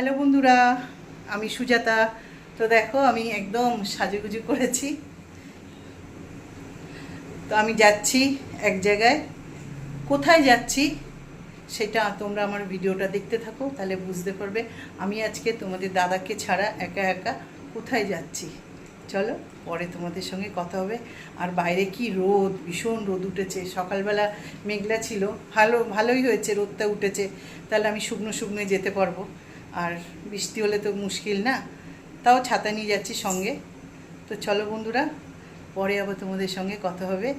Hello বন্ধুরা, আমি সুজাতা। তো দেখো, আমি একদম সাজুগুজু করেছি। তো আমি যাচ্ছি এক জায়গায়। কোথায় যাচ্ছি সেটা তোমরা আমার ভিডিওটা দেখতে থাকো, তাহলে বুঝতে পারবে। আমি আজকে তোমাদের দাদাকে ছাড়া একা একা কোথায় যাচ্ছি? চলো, পরে তোমাদের সঙ্গে কথা হবে। আর বাইরে কি রোদ, ভীষণ রোদ উঠেছে। সকালবেলা মেঘলা ছিল। ভালো, ভালোই হয়েছে, রোদটা উঠেছে। তাহলে আমি শুকনো শুকনো যেতে পারব। আর বৃষ্টি হলে তো মুশকিল না? তাও ছাতা নিয়ে যাচ্ছি সঙ্গে। তো চলো বন্ধুরা, পরে আবার তোমাদের সঙ্গে কথা হবে।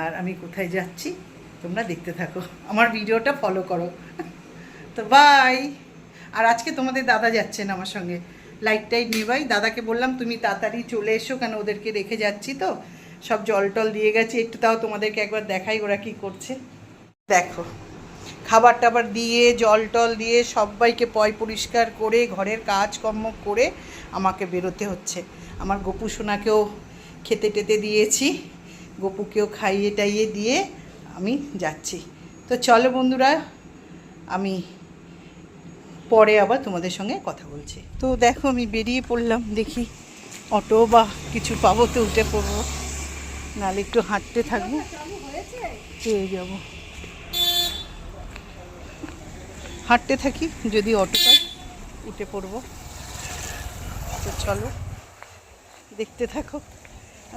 আর আমি কোথায় যাচ্ছি, তোমরা দেখতে থাকো। আমার ভিডিওটা ফলো করো। তো বাই আর আজকে তোমাদের দাদা যাচ্ছেন আমার সঙ্গে। লাইট টাইট নেবাই দাদাকে বললাম, তুমি তাড়াতাড়ি চলে এসো কেন? ওদেরকে রেখে যাচ্ছি তো। সব জল টল দিয়ে গেছে। একটু তাও তোমাদেরকে একবার দেখাই ওরা কি করছে। দেখো খাবার টাবার দিয়ে জল টল দিয়ে সবাইকে পয় পরিষ্কার করে ঘরের কাজকর্ম করে আমাকে বেরোতে হচ্ছে। আমার গপু সোনাকেও খেতে টেতে দিয়েছি গপুকেও খাইয়ে টাইয়ে দিয়ে আমি যাচ্ছি। তো চলো বন্ধুরা আমি পরে আবার তোমাদের সঙ্গে কথা বলছি। তো দেখো আমি বেরিয়ে পড়লাম দেখি অটো বা কিছু পাবো তো উঠে পড়ব। নাহলে একটু হাঁটতে থাকব। পেয়ে যাব। হাঁটতে থাকি, যদি অটো পাই, উঠে পড়ব। তো চলো, দেখতে থাকো,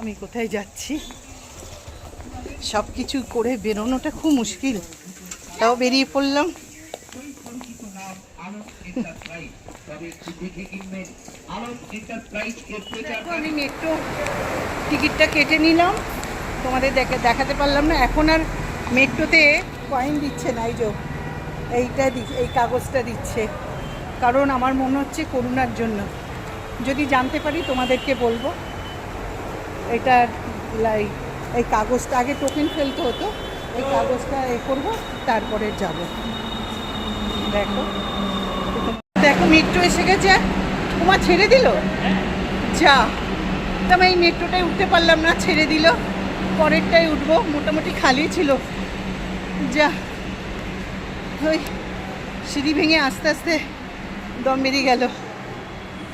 আমি কোথায় যাচ্ছি। সব কিছু করে বেরোনোটা খুব মুশকিল, তাও বেরিয়ে পড়লাম। আমি মেট্রো টিকিটটা কেটে নিলাম। তোমাদের দেখাতে পারলাম না, এখন আর মেট্রোতে কয়েন দিচ্ছে না এই যে। এইটা দি- এই কাগজটা দিচ্ছে। কারণ আমার মনে হচ্ছে করোনার জন্য। যদি জানতে পারি তোমাদেরকে বলব, এটা লাই এই কাগজটা, আগে টোকেন ফেলতে হতো। এই কাগজটা এ করব, তারপরে যাব। দেখো। দেখো মেট্রো এসে গেছে। তোমার ছেড়ে দিল? যা। তবে এই মেট্রোটায় উঠতে পারলাম না, ছেড়ে দিল। পরেরটাই উঠবো, মোটামুটি খালি ছিল। যা। ওই সিঁড়ি ভেঙে আস্তে আস্তে দম বেরিয়ে গেল।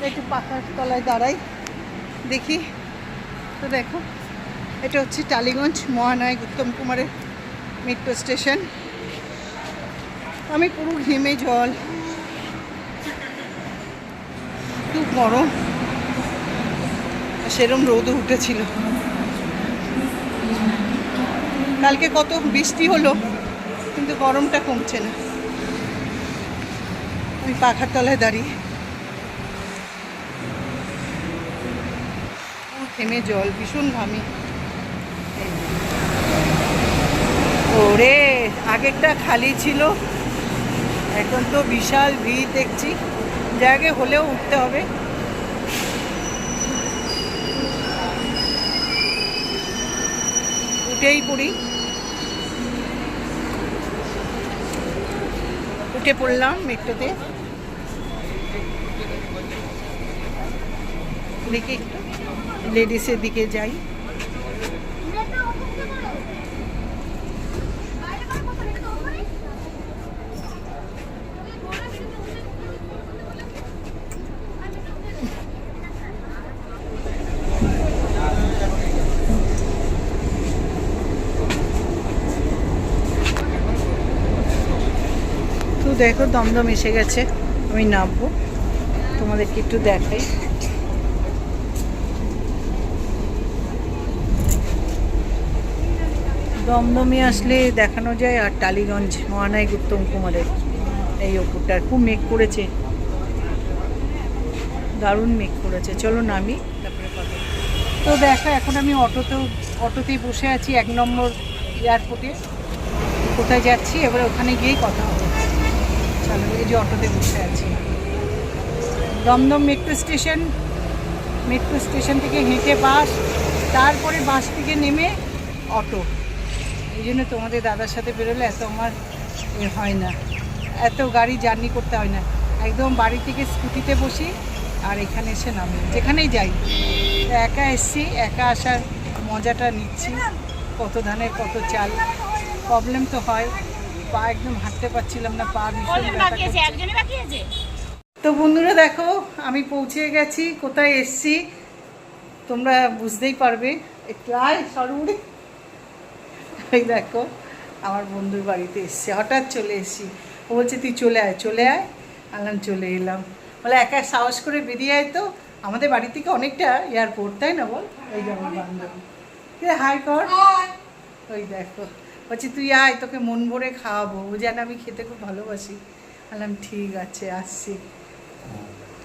একটু পাখার তলায় দাঁড়াই, দেখি। তো দেখো, এটা হচ্ছে টালিগঞ্জ মহানায়ক উত্তম কুমারের মেট্রো স্টেশন আমি পুরো ঘেমে জল। খুব গরম। সেরম রোদও উঠেছিল। কালকে কত বৃষ্টি হলো। কিন্তু গরমটা কমছে না। আমি পাখার তলায় দাঁড়িয়ে। থেমে জল, ভীষণ ঘামি। ওরে আগেরটা খালি ছিল। এখন তো বিশাল ভিড় দেখছি। জায়গায় হলেও উঠতে হবে। উঠেই পড়ি। উঠে পড়লাম মেট্রোতে। দেখি একটু। লেডিসের দিকে যাই। দেখো, দমদম এসে গেছে। আমি নামবো। তোমাদেরকে একটু দেখাই। দমদমে আসলে দেখানো যায় আর টালিগঞ্জ মহানায়ক উত্তম কুমারের এই ওপরটা খুব মেঘ করেছে। দারুণ মেঘ করেছে। চলো নামি, তারপরে কথা তো দেখো, এখন আমি অটোতেও, অটোতেই বসে আছি এক নম্বর এয়ারপোর্টে। কোথায় যাচ্ছি? এবারে ওখানে গিয়েই কথা হবে। চলো এই যে অটোতে বসে আছি। Dum Dum metro station metro station থেকে হেঁটে বাস, তারপরে বাস থেকে নেমে অটো। এই জন্য তোমাদের দাদার সাথে বেরোলে এত আমার এ হয় না। এত গাড়ি জার্নি করতে হয় না। একদম বাড়ি থেকে স্কুটিতে বসি আর এখানে এসে নামি। যেখানেই যাই। একা এসছি, একা আসার মজাটা নিচ্ছি। কত ধানের কত চাল। প্রবলেম তো হয়। পা একদম হাঁটতে পারছিলাম না পা তো বন্ধুরা দেখো আমি পৌঁছে গেছি কোথায় এসছি তোমরা বুঝতেই পারবে। একটু আয় সরুড়ি এই দেখো আমার বন্ধুর বাড়িতে এসছি হঠাৎ চলে এসছি। ও বলছে তুই চলে আয় চলে আয়। আনলাম চলে এলাম। বলে একা সাহস করে বেরিয়ে আয় তো। আমাদের বাড়ি থেকে অনেকটা এয়ারপোর্ট তাই না বল? এই যে আমার বান্ধবী। হাই কর। ওই দেখো। বলছি তুই আয় তোকে মন ভরে খাওয়াবো। ও যেন আমি খেতে খুব ভালোবাসি। বললাম ঠিক আছে আসছি।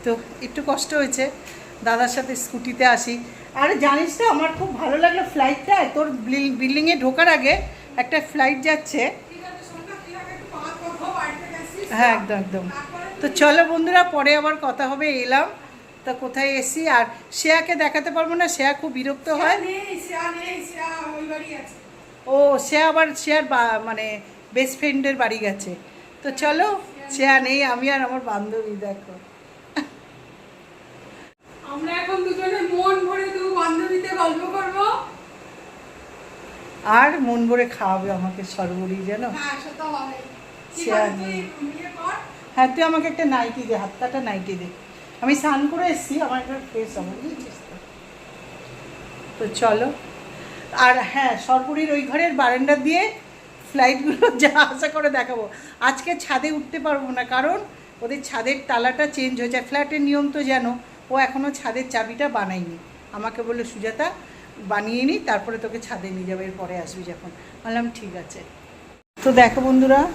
তো একটু কষ্ট হয়েছে দাদার সাথে স্কুটিতে আসি। আর জানিস তো আমার খুব ভালো লাগল ফ্লাইটটা তোর বিল্ডিংয়ে ঢোকার আগে একটা ফ্লাইট যাচ্ছে। হ্যাঁ একদম একদম। তো চলো বন্ধুরা পরে আবার কথা হবে এলাম। তা কোথায় এসি? আর শ্রেয়াকে দেখাতে পারব না শ্রেয়া খুব বিরক্ত হয়। ও সে আবার শেয়ার মানে বেস্ট ফ্রেন্ডের বাড়ি গেছে। তো চলো শ্রেয়া নেই আমি আর আমার বান্ধবী দেখো। আমরা এখন দুজনে মন ভরে দু বান্ধবীতে গল্প করব। আর মন ভরে খাওয়াবে আমাকে সরবরি যেন হ্যাঁ সে তুই হ্যাঁ তুই আমাকে একটা নাইটি দে হাত কাটা নাইটি দে। আমি স্নান করে এসেছি আমার একটা ফ্রেশ হবে বুঝেছিস? তো চলো। আর হ্যাঁ সরপুরির ওই ঘরের বারান্দা দিয়ে ফ্লাইটগুলো যা আশা করে দেখাবো। আজকে ছাদে উঠতে পারব না, কারণ ওদের ছাদের তালাটা চেঞ্জ হয়ে যায় ফ্ল্যাটের নিয়ম তো যেন, ও এখনও ছাদের চাবিটা বানায়নি। আমাকে বলল, সুজাতা, বানিয়ে নি, তারপরে তোকে ছাদে নিয়ে যাবে এরপরে আসবি যখন। বললাম, ঠিক আছে। তো দেখো বন্ধুরা,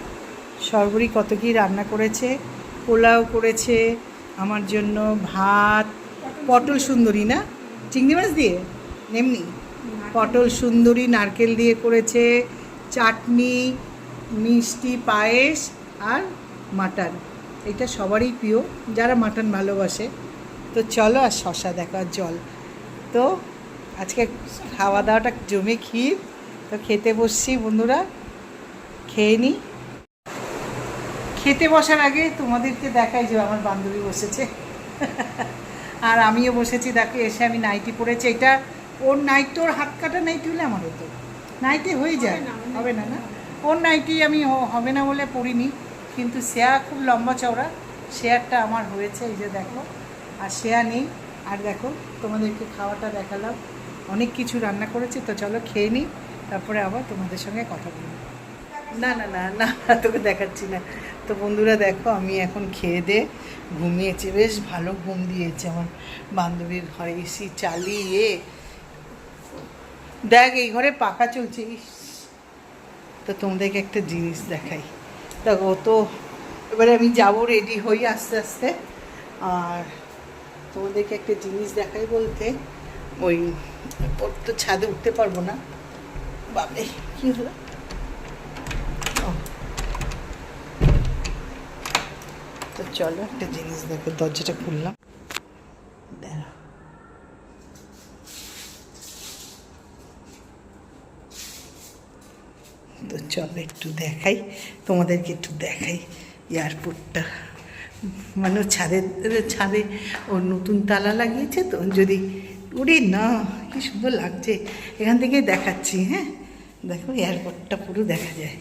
সরবরি কত কী রান্না করেছে, পোলাও করেছে, আমার জন্য ভাত, পটল সুন্দরী না? চিংড়ি মাছ দিয়ে? এমনি পটল সুন্দরী, নারকেল দিয়ে করেছে, চাটনি, মিষ্টি পায়েস আর মাটন। এটা সবারই প্রিয়, যারা মাটন ভালোবাসে। তো চলো আর শশা দেখো আর জল। তো আজকে খাওয়া দাওয়াটা জমে ক্ষীর। তো খেতে বসছি বন্ধুরা, খেয়ে নিই খেতে বসার আগে তোমাদেরকে দেখাই যে আমার বান্ধবী বসেছে। আর আমিও বসেছি, দেখো এসে আমি নাইটি পরেছি। এটা ওর নাইট ওর হাত কাটা নাইটি হলে আমার হতো। নাইটি হয়ে যায়। হবে না, না। ওর নাইটি আমি হবে না বলে পরিনি কিন্তু শেয়া খুব লম্বা চওড়া। শেয়ারটা আমার হয়েছে এই যে দেখো। আর শেয়া নেই। আর দেখো তোমাদেরকে খাওয়াটা দেখালাম। অনেক কিছু রান্না করেছি তো চলো খেয়ে নিই তারপরে আবার তোমাদের সঙ্গে কথা বলব। না না না না তোকে দেখাচ্ছি না। তো বন্ধুরা দেখো আমি এখন খেয়ে দে। ঘুমিয়েছি। বেশ ভালো ঘুম দিয়েছে আমার বান্ধবীর ঘরে। এসি চালিয়ে দেখ, এই ঘরে পাখা চলছে তো তোমাদেরকে একটা জিনিস দেখাই। দেখো, ও তো, এবারে আমি যাব রেডি হই আস্তে আস্তে। আর তোমাদেরকে একটা জিনিস দেখাই বলতে, ওই ওর তো ছাদে উঠতে পারব না। বাবে কী হলো। তো চলো একটা জিনিস দেখো, দরজাটা খুললাম। দাঁড়াও। তো চলো একটু দেখাই, তোমাদেরকে একটু দেখাই এয়ারপোর্টটা মানে ছাদের ছাদে ওর নতুন তালা লাগিয়েছে তো, যদি, উড়ি না, কি সুন্দর লাগছে। এখান থেকেই দেখাচ্ছি হ্যাঁ? দেখো এয়ারপোর্টটা পুরো দেখা যায়।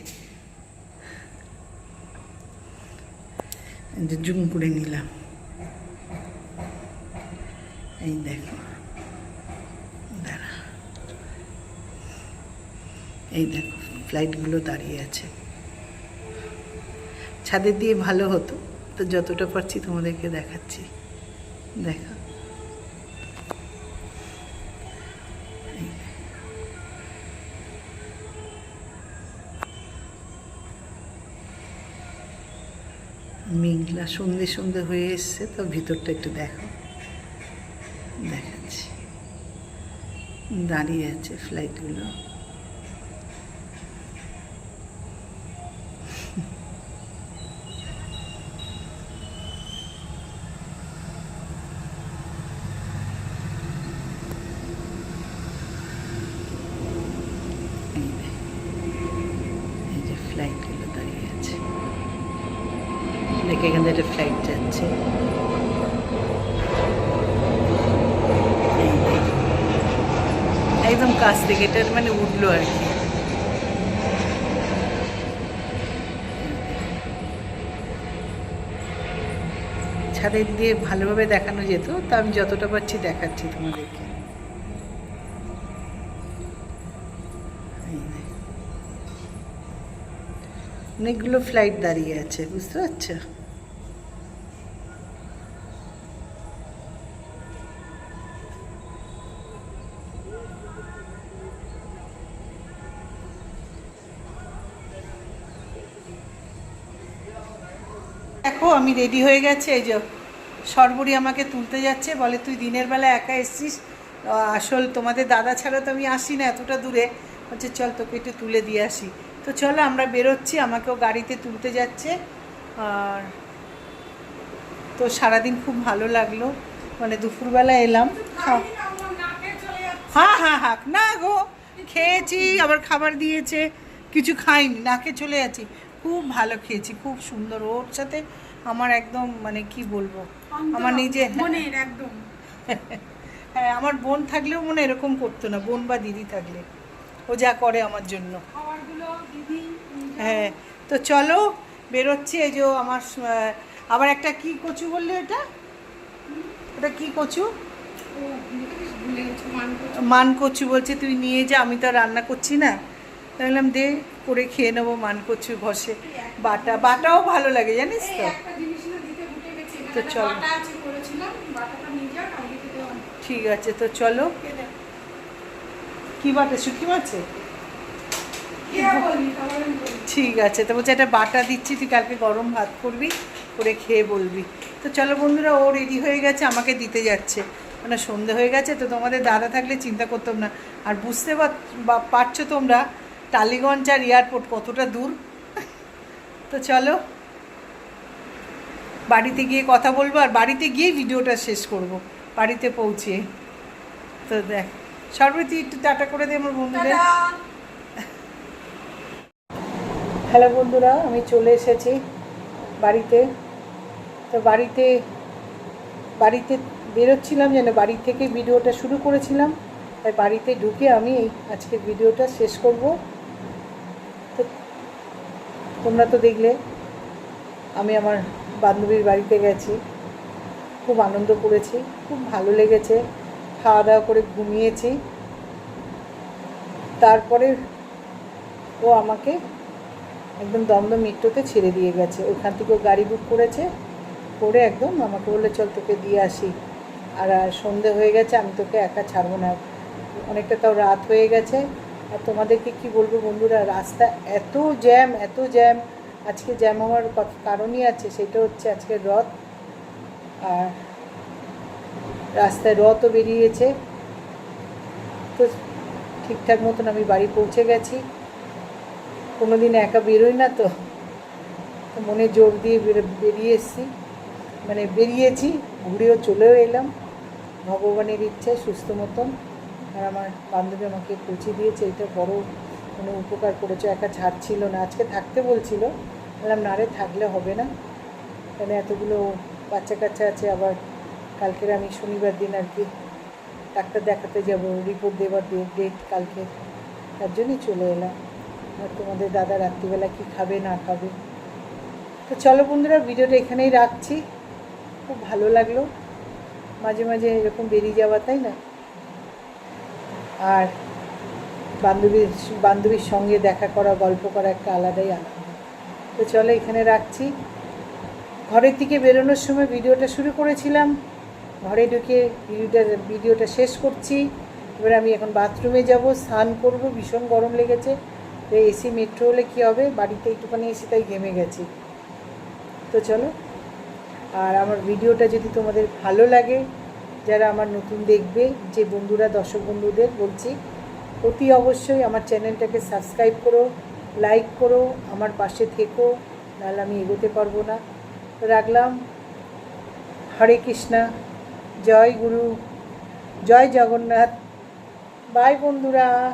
যে জুম করে নিলাম। এই দেখো, দাঁড়া। এই দেখো। ফ্লাইটগুলো দাঁড়িয়ে আছে। ছাদের দিয়ে ভালো হতো, তো যতটা পারছি তোমাদেরকে দেখাচ্ছি। দেখা। মেঘলা সন্ধে সন্ধে হয়ে এসছে, তো ভিতরটা একটু দেখো। দেখাচ্ছি। দাঁড়িয়ে আছে ফ্লাইটগুলো এই যে- এই যে ফ্লাইটগুলো দাঁড়িয়ে আছে দেখে এখান থেকে ফ্লাইট যাচ্ছে। একদম কাছ থেকে এটা মানে উঠল আর কি দেখাতে দিয়ে ভালোভাবে দেখানো যেত, তা আমি যতটা পারছি দেখাচ্ছি তোমাদেরকে। অনেকগুলো ফ্লাইট দাঁড়িয়ে আছে, বুঝতে পারছ আমি রেডি হয়ে গেছে। এই যে সর্বরি আমাকে তুলতে যাচ্ছে, বলে, তুই দিনের বেলা একা এসছিস? আসল তোমাদের দাদা ছাড়া তো আমি আসি না এতটা দূরে। বলছে, চল, তোকে একটু তুলে দিয়ে আসি। তো চলো, আমরা বেরোচ্ছি, আমাকেও গাড়িতে তুলতে যাচ্ছে। আর তো সারাদিন খুব ভালো লাগল। মানে দুপুরবেলা এলাম। হ্যাঁ হ্যাঁ হ্যাঁ না গো, খেয়েছি, আবার খাবার দিয়েছে। কিছু খাইনি, নাকে চলে যাচ্ছি। খুব ভালো খেয়েছি, খুব সুন্দর। ওর সাথে আমার একদম মানে কি বলব? আমার নিজে মনের একদম। হ্যাঁ আমার বোন থাকলেও মনে এরকম করতো না বোন বা দিদি থাকলে। ও যা করে আমার জন্য। হ্যাঁ তো চলো বেরোচ্ছি এই যে আমার আবার একটা কি কচু বললে এটা? ওটা কি কচু? মান কচু। বলছে তুই নিয়ে যা আমি তো আর রান্না করছি না। বললাম দে করে খেয়ে নেব মান কচু ঘষে। বাটা বাটাও ভালো লাগে জানিস তো? তো চলো। ঠিক আছে তো চলো। কি বাটা শুকি মাছে। ঠিক আছে তো বলছে একটা বাটা দিচ্ছি তুই কালকে গরম ভাত করবি করে খেয়ে বলবি। তো চলো বন্ধুরা ও রেডি হয়ে গেছে আমাকে দিতে যাচ্ছে। মানে সন্ধে হয়ে গেছে তো তোমাদের দাদা থাকলে চিন্তা করতাম না। আর বুঝতে পারছ তোমরা টালিগঞ্জ আর এয়ারপোর্ট কতটা দূর? তো চলো বাড়িতে গিয়ে কথা বলব আর বাড়িতে গিয়ে ভিডিওটা শেষ করব বাড়িতে পৌঁছে তো দেখ সর্বতি একটু টাটা করে দে আমার বন্ধুদের। হ্যালো বন্ধুরা আমি চলে এসেছি বাড়িতে। তো বাড়িতে বাড়িতে বেরোচ্ছিলাম যেন বাড়ি থেকে ভিডিওটা শুরু করেছিলাম। তাই বাড়িতে ঢুকে আমি এই আজকের ভিডিওটা শেষ করব। তোমরা তো দেখলে, আমি আমার বান্ধবীর বাড়িতে গেছি, খুব আনন্দ করেছি, খুব ভালো লেগেছে খাওয়া দাওয়া করে ঘুমিয়েছি। তারপরে ও আমাকে একদম দমদম মেট্রোতে ছেড়ে দিয়ে গেছে। ওইখান থেকে ও গাড়ি বুক করেছে, করে একদম আমাকে বললে, চল তোকে দিয়ে আসি। আর সন্ধে হয়ে গেছে, আমি তোকে একা ছাড়বো না। অনেকটা তাও রাত হয়ে গেছে। আর তোমাদেরকে কি বলব বন্ধুরা, রাস্তা এত জ্যাম এত জ্যাম। আজকে জ্যাম হওয়ার কারণই আছে, সেটা হচ্ছে আজকে রথ। আর রাস্তায় রথও বেরিয়েছে। তো ঠিকঠাক মতন আমি বাড়ি পৌঁছে গেছি। কোনো দিন একা বেরোই না তো মনে জোর দিয়ে বের- বেরিয়ে এসেছি। মানে বেরিয়েছি, ঘুরেও চলেও এলাম। ভগবানের ইচ্ছায় সুস্থ মতন। আর আমার বান্ধবী আমাকে পৌঁছে দিয়েছে, এটা বড় মানে উপকার করেছে, একা ছাড়ছিল না। আজকে থাকতে বলছিল, বললাম, না রে, থাকলে হবে না। কেন এতগুলো বাচ্চা কাচ্চা আছে, আবার কালকের আমি শনিবার দিন আর কি ডাক্তার দেখাতে যাব রিপোর্ট দেবার ডেট কালকে। তার জন্যই চলে এলাম। আর তোমাদের দাদা রাত্রিবেলা কি খাবে, না খাবে? তো চলো বন্ধুরা, ভিডিওটা এখানেই রাখছি। খুব ভালো লাগল। মাঝে মাঝে এরকম বেরিয়ে যাওয়া, তাই না? আর বান্ধবীর বান্ধবীর সঙ্গে দেখা করা, গল্প করা একটা আলাদাই আনন্দ। তো চলো এখানে রাখছি। ঘরের থেকে বেরোনোর সময় ভিডিওটা শুরু করেছিলাম। ঘরে ঢুকে ভিডিওটা ভিডিওটা শেষ করছি। এবার আমি এখন বাথরুমে যাব, স্নান করব, ভীষণ গরম লেগেছে। তো এসি মেট্রো হলে কী হবে? বাড়িতে একটুখানি এসি তাই ঘেমে গেছি। তো চলো। আর আমার ভিডিওটা যদি তোমাদের ভালো লাগে যারা আমার নতুন দেখবে, যে বন্ধুরা, দর্শক বন্ধুদের বলছি, অতি অবশ্যই আমার চ্যানেলটাকে সাবস্ক্রাইব করো, লাইক করো, আমার পাশে থেকো, নাহলে আমি এগোতে পারব না। রাখলাম। হরে কৃষ্ণা। জয় গুরু। জয় জগন্নাথ। বাই বন্ধুরা।